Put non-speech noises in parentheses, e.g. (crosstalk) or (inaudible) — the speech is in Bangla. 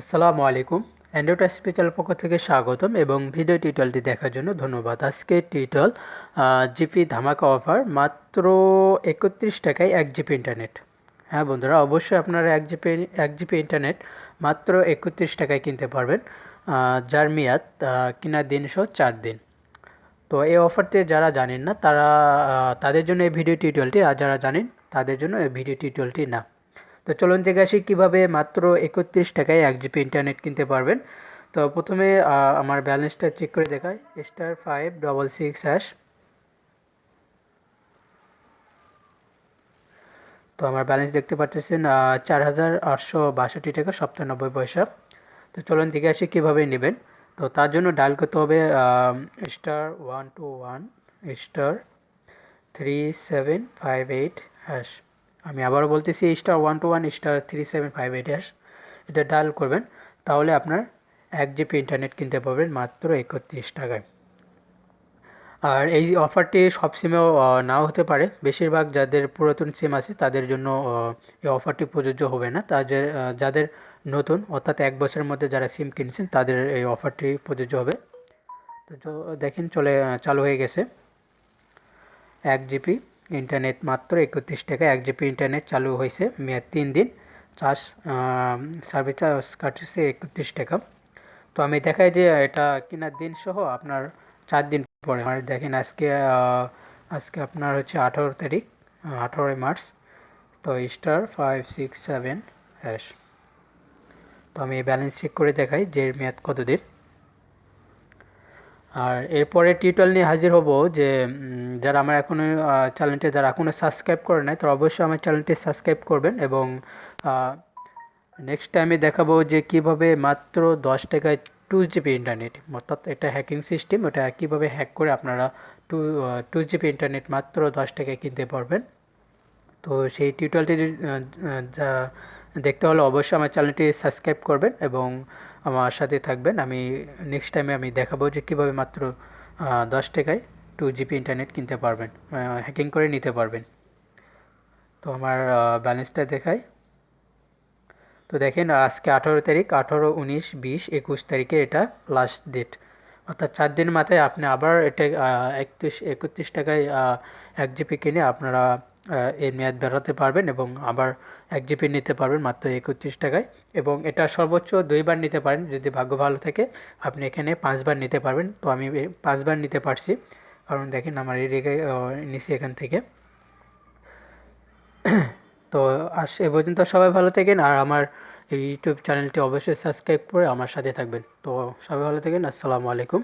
আসসালামু আলাইকুম। অ্যান্ড্রয়েড হসপিটাল পক্ষ থেকে স্বাগতম এবং ভিডিও টিউটোরিয়ালটি দেখার জন্য ধন্যবাদ। আজকে টিউটোরিয়াল জিপি ধামাকা অফার মাত্র একত্রিশ টাকায় এক জিপি ইন্টারনেট হ্যাঁ বন্ধুরা, অবশ্যই আপনারা এক জিপি এক জিপি ইন্টারনেট মাত্র একত্রিশ টাকায় কিনতে পারবেন যার মেয়াদ কেনার দিন সহ চার দিন। তো এই অফারটি যারা জানেন না, তারা তাদের জন্য এই ভিডিও টিউটোরিয়ালটি আর যারা জানেন, তাদের জন্য এই ভিডিও টিউটোরিয়ালটি না। তো চলুন দেখে আসি কীভাবে মাত্র একত্রিশ টাকায় এক জিবি ইন্টারনেট কিনতে পারবেন। তো প্রথমে আমার ব্যালেন্সটা চেক করে দেখাই। Star five double six hash তো আমার ব্যালেন্স দেখতে পাচ্ছেন চার হাজার আটশো বাষট্টি টাকা সপ্তানব্বই পয়সা। তো চলুন দেখে আসি কীভাবে নেবেন। তো তার জন্য ডায়াল করতে হবে star one two one star three seven five eight hash আমি আবারও বলতেছি star one two one star three seven five eight hash এটা ডায়াল করবেন, তাহলে আপনার এক জিবি ইন্টারনেট কিনতে পারবেন মাত্র একত্রিশ টাকায়। আর এই অফারটি সব সিমেও নাও হতে পারে। বেশিরভাগ যাদের পুরাতন সিম আছে, তাদের জন্য এই অফারটি প্রযোজ্য হবে না। তাদের যাদের নতুন, অর্থাৎ এক বছরের মধ্যে যারা সিম কিনছেন, তাদের এই অফারটি প্রযোজ্য হবে। তো দেখেন চলে চালু হয়ে গেছে। এক জিবি ইন্টারনেট মাত্র একত্রিশ টাকা, এক জিবি ইন্টারনেট চালু হয়েছে মেয়াদ তিন দিন। চার্জ সার্ভিস চার্জ কাটছে একত্রিশ টাকা। তো আমি দেখাই যে এটা কেনার দিন সহ আপনার চার দিন পরে। আর দেখেন আজকে আজকে আপনার হচ্ছে আঠারো তারিখ, আঠারোই মার্চ। তো star five six seven hash. তো আমি ব্যালেন্স চেক করে দেখাই যে মেয়াদ কতদিন আর এরপরে টিউটোরিয়াল নিয়ে হাজির হব যে যারা আমার এখনও চ্যানেলটি যারা এখনও সাবস্ক্রাইব করে নাই, তারা অবশ্যই আমার চ্যানেলটি সাবস্ক্রাইব করবেন এবং নেক্সট টাইমে দেখাবো যে কীভাবে মাত্র দশ টাকায় টু জিবি ইন্টারনেট অর্থাৎ এটা হ্যাকিং সিস্টেম ওটা কীভাবে হ্যাক করে আপনারা টু টু জিবি ইন্টারনেট মাত্র দশ টাকায় কিনতে পারবেন। তো সেই টিউটোরিয়ালটি দেখতে হলে অবশ্যই আমার চ্যানেলটি সাবস্ক্রাইব করবেন এবং আমার সাথে থাকবেন। আমি নেক্সট টাইমে আমি দেখাবো যে কীভাবে মাত্র দশ টাকায় টু জিবি ইন্টারনেট কিনতে পারবেন হ্যাকিং করে নিতে পারবেন। তো আমার ব্যালেন্সটা দেখাই। তো দেখেন, আজকে আঠারো তারিখ, আঠারো, উনিশ, বিশ, একুশ তারিখে এটা লাস্ট ডেট অর্থাৎ চার দিন মাথায় আপনি আবার এটা একত্রিশ একত্রিশ টাকায় এক জিবি কিনে আপনারা এর মেয়াদ বেরোতে পারবেন এবং আবার এক জিবি নিতে পারবেন মাত্র একত্রিশ টাকায়। এবং এটা সর্বোচ্চ দুইবার নিতে পারেন যদি ভাগ্য ভালো থাকে। আপনি এখানে পাঁচবার নিতে পারবেন। তো আমি পাঁচবার নিতে পারছি। কারণ দেখেন আমার এই রেগে নিছি এখান থেকে। (clears throat) তো আস এ পর্যন্ত সবাই ভালো থাকেন। আর আমার ইউটিউব চ্যানেলটি অবশ্যই সাবস্ক্রাইব করে আমার সাথে থাকবেন। তো সবাই ভালো থাকেন। আসসালামু আলাইকুম।